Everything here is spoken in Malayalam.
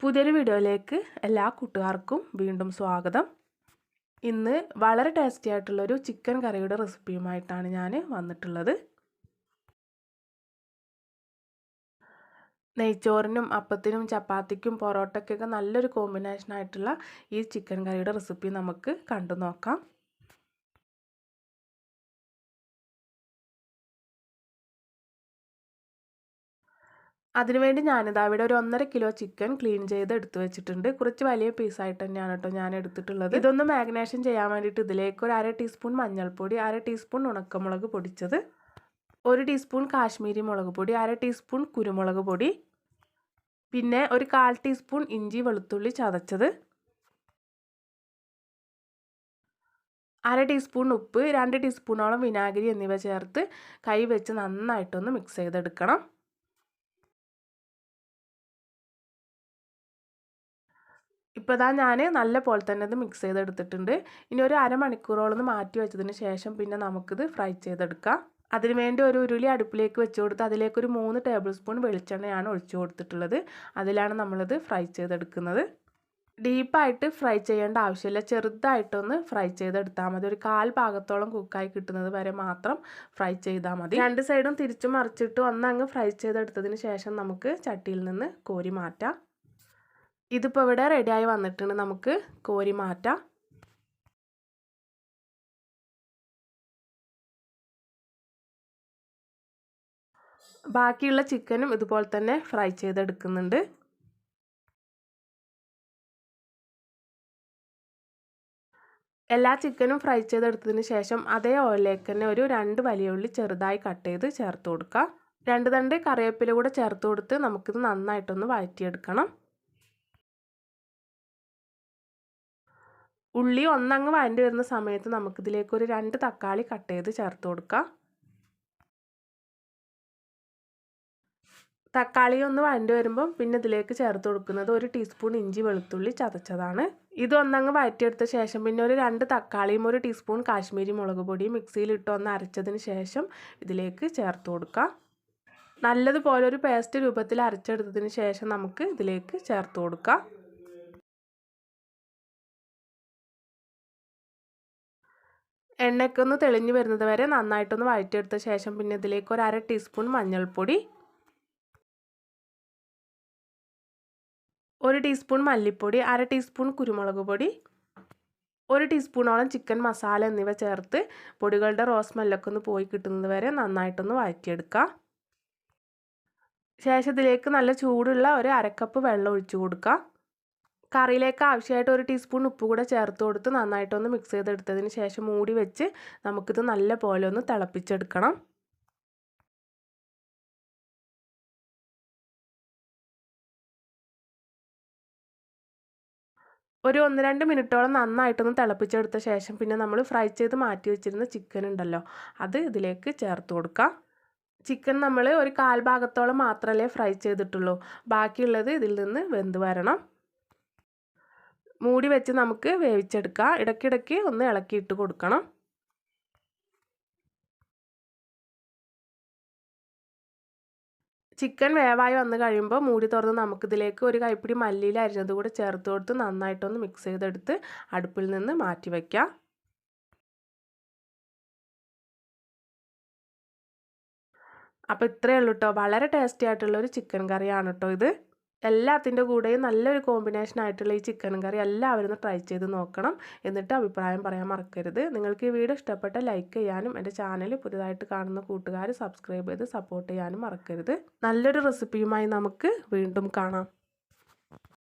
പുതിയൊരു വീഡിയോയിലേക്ക് എല്ലാ കൂട്ടുകാർക്കും വീണ്ടും സ്വാഗതം. ഇന്ന് വളരെ ടേസ്റ്റി ആയിട്ടുള്ളൊരു ചിക്കൻ കറിയുടെ റെസിപ്പിയുമായിട്ടാണ് ഞാൻ വന്നിട്ടുള്ളത്. നെയ്ച്ചോറിനും അപ്പത്തിനും ചപ്പാത്തിക്കും പൊറോട്ടയ്ക്കൊക്കെ നല്ലൊരു കോമ്പിനേഷൻ ആയിട്ടുള്ള ഈ ചിക്കൻ കറിയുടെ റെസിപ്പി നമുക്ക് കണ്ടു നോക്കാം അതിനുവേണ്ടി ഞാനിതാ ഇവിടെ ഒരു ഒന്നര കിലോ ചിക്കൻ ക്ലീൻ ചെയ്ത് എടുത്തു വെച്ചിട്ടുണ്ട്. കുറച്ച് വലിയ പീസായിട്ട് തന്നെയാണ് കേട്ടോ ഞാൻ എടുത്തിട്ടുള്ളത്. ഇതൊന്ന് മാഗ്നേഷൻ ചെയ്യാൻ വേണ്ടിയിട്ട് ഇതിലേക്ക് ഒരു അര ടീസ്പൂൺ മഞ്ഞൾപ്പൊടി അര ടീസ്പൂൺ ഉണക്കമുളക് പൊടിച്ചത് ഒരു ടീസ്പൂൺ കാശ്മീരി മുളക് പൊടി അര ടീസ്പൂൺ കുരുമുളക് പൊടി പിന്നെ ഒരു കാൽ ടീസ്പൂൺ ഇഞ്ചി വെളുത്തുള്ളി ചതച്ചത് അര ടീസ്പൂൺ ഉപ്പ് രണ്ട് ടീസ്പൂണോളം വിനാഗിരി എന്നിവ ചേർത്ത് കൈ വെച്ച് നന്നായിട്ടൊന്ന് മിക്സ് ചെയ്തെടുക്കണം. ഇപ്പോൾ ഇതാ ഞാൻ നല്ല പോലെ തന്നെ ഇത് മിക്സ് ചെയ്തെടുത്തിട്ടുണ്ട്. ഇനി ഒരു അരമണിക്കൂറോളം മാറ്റി വെച്ചതിന് ശേഷം പിന്നെ നമുക്കിത് ഫ്രൈ ചെയ്തെടുക്കാം. അതിനുവേണ്ടി ഒരു ഉരുളി അടുപ്പിലേക്ക് വെച്ച് കൊടുത്ത് അതിലേക്ക് ഒരു മൂന്ന് ടേബിൾ സ്പൂൺ വെളിച്ചെണ്ണയാണ് ഒഴിച്ചു കൊടുത്തിട്ടുള്ളത്. അതിലാണ് നമ്മളിത് ഫ്രൈ ചെയ്തെടുക്കുന്നത്. ഡീപ്പായിട്ട് ഫ്രൈ ചെയ്യേണ്ട ആവശ്യമില്ല. ചെറുതായിട്ടൊന്ന് ഫ്രൈ ചെയ്തെടുത്താൽ മതി. ഒരു കാൽ ഭാഗത്തോളം കുക്കായി കിട്ടുന്നത് വരെ മാത്രം ഫ്രൈ ചെയ്താൽ മതി. രണ്ട് സൈഡും തിരിച്ചു മറിച്ചിട്ട് ഒന്നങ്ങ് ഫ്രൈ ചെയ്തെടുത്തതിന് ശേഷം നമുക്ക് ചട്ടിയിൽ നിന്ന് കോരി മാറ്റാം. ഇതിപ്പോൾ ഇവിടെ റെഡിയായി വന്നിട്ടുണ്ട്. നമുക്ക് കോരി മാറ്റാം. ബാക്കിയുള്ള ചിക്കനും ഇതുപോലെ തന്നെ ഫ്രൈ ചെയ്തെടുക്കുന്നുണ്ട്. എല്ലാ ചിക്കനും ഫ്രൈ ചെയ്തെടുത്തതിന് ശേഷം അതേ ഓയിലേക്ക് തന്നെ ഒരു രണ്ട് വലിയ ഉള്ളി ചെറുതായി കട്ട് ചെയ്ത് ചേർത്ത് കൊടുക്കുക രണ്ട് തണ്ട് കറിവേപ്പില കൂടെ ചേർത്ത് കൊടുത്ത് നമുക്കിത് നന്നായിട്ടൊന്ന് വഴറ്റിയെടുക്കണം. ഉള്ളി ഒന്നങ്ങ് വഴണ്ടി വരുന്ന സമയത്ത് നമുക്കിതിലേക്ക് ഒരു രണ്ട് തക്കാളി കട്ട് ചെയ്ത് ചേർത്ത് കൊടുക്കാം. തക്കാളി ഒന്ന് വഴണ്ടി വരുമ്പം പിന്നെ ഇതിലേക്ക് ചേർത്ത് കൊടുക്കുന്നത് ഒരു ടീസ്പൂൺ ഇഞ്ചി വെളുത്തുള്ളി ചതച്ചതാണ്. ഇത് ഒന്നങ്ങ് വഴറ്റിയെടുത്ത ശേഷം പിന്നെ ഒരു രണ്ട് തക്കാളിയും ഒരു ടീസ്പൂൺ കാശ്മീരി മുളക് പൊടിയും മിക്സിയിലിട്ട് ഒന്ന് അരച്ചതിന് ശേഷം ഇതിലേക്ക് ചേർത്ത് കൊടുക്കാം. നല്ലതുപോലെ ഒരു പേസ്റ്റ് രൂപത്തിൽ അരച്ചെടുത്തതിന് ശേഷം നമുക്ക് ഇതിലേക്ക് ചേർത്ത് കൊടുക്കാം. എണ്ണയൊക്കെ ഒന്ന് തെളിഞ്ഞു വരുന്നത് വരെ നന്നായിട്ടൊന്ന് വഴറ്റിയെടുത്ത ശേഷം പിന്നെ ഇതിലേക്ക് ഒരു അര ടീസ്പൂൺ മഞ്ഞൾപ്പൊടി ഒരു ടീസ്പൂൺ മല്ലിപ്പൊടി അര ടീസ്പൂൺ കുരുമുളക് പൊടി ഒരു ടീസ്പൂണോളം ചിക്കൻ മസാല എന്നിവ ചേർത്ത് പൊടികളുടെ റോസ് സ്മെല്ലൊക്കെ ഒന്ന് പോയി കിട്ടുന്നത് വരെ നന്നായിട്ടൊന്ന് വഴറ്റിയെടുക്കുക. ശേഷം ഇതിലേക്ക് നല്ല ചൂടുള്ള ഒരു അരക്കപ്പ് വെള്ളം ഒഴിച്ചു കൊടുക്കുക. കറിയിലേക്ക് ആവശ്യമായിട്ട് ഒരു ടീസ്പൂൺ ഉപ്പ് കൂടെ ചേർത്ത് കൊടുത്ത് നന്നായിട്ടൊന്ന് മിക്സ് ചെയ്തെടുത്തതിന് ശേഷം മൂടി വെച്ച് നമുക്കിത് നല്ല പോലെ ഒന്ന് തിളപ്പിച്ചെടുക്കണം. ഒരു ഒന്ന് രണ്ട് മിനിറ്റോളം നന്നായിട്ടൊന്ന് തിളപ്പിച്ചെടുത്ത ശേഷം പിന്നെ നമ്മൾ ഫ്രൈ ചെയ്ത് മാറ്റി വെച്ചിരുന്ന ചിക്കൻ ഉണ്ടല്ലോ അത് ഇതിലേക്ക് ചേർത്ത് കൊടുക്കാം. ചിക്കൻ നമ്മൾ ഒരു കാൽ ഭാഗത്തോളം മാത്രമല്ലേ ഫ്രൈ ചെയ്തിട്ടുള്ളൂ ബാക്കിയുള്ളത് ഇതിൽ നിന്ന് വെന്ത് വരണം. മൂടി വെച്ച് നമുക്ക് വേവിച്ചെടുക്കാം. ഇടയ്ക്കിടയ്ക്ക് ഒന്ന് ഇളക്കിയിട്ട് കൊടുക്കണം. ചിക്കൻ വേവായി വന്ന് കഴിയുമ്പോൾ മൂടി തുറന്ന് നമുക്കിതിലേക്ക് ഒരു കൈപ്പിടി മല്ലിയിൽ അരിഞ്ഞത് കൂടെ ചേർത്ത് കൊടുത്ത് നന്നായിട്ടൊന്ന് മിക്സ് ചെയ്തെടുത്ത് അടുപ്പിൽ നിന്ന് മാറ്റി വയ്ക്കാം അപ്പോൾ ഇത്രയേ ഉള്ളൂ കേട്ടോ വളരെ ടേസ്റ്റി ആയിട്ടുള്ളൊരു ചിക്കൻ കറിയാണ് കേട്ടോ ഇത്. എല്ലാത്തിന്റെ കൂടെയും നല്ലൊരു കോമ്പിനേഷൻ ആയിട്ടുള്ള ഈ ചിക്കൻ കറി എല്ലാവരും ഒന്ന് ട്രൈ ചെയ്ത് നോക്കണം എന്നിട്ട് അഭിപ്രായം പറയാൻ മറക്കരുത്. നിങ്ങൾക്ക് ഈ വീഡിയോ ഇഷ്ടപ്പെട്ട ലൈക്ക് ചെയ്യാനും എന്റെ ചാനൽ പുതിയതായിട്ട് കാണുന്ന കൂട്ടുകാർ സബ്സ്ക്രൈബ് ചെയ്ത് സപ്പോർട്ട് ചെയ്യാനും മറക്കരുത്. നല്ലൊരു റെസിപ്പിയുമായി നമുക്ക് വീണ്ടും കാണാം.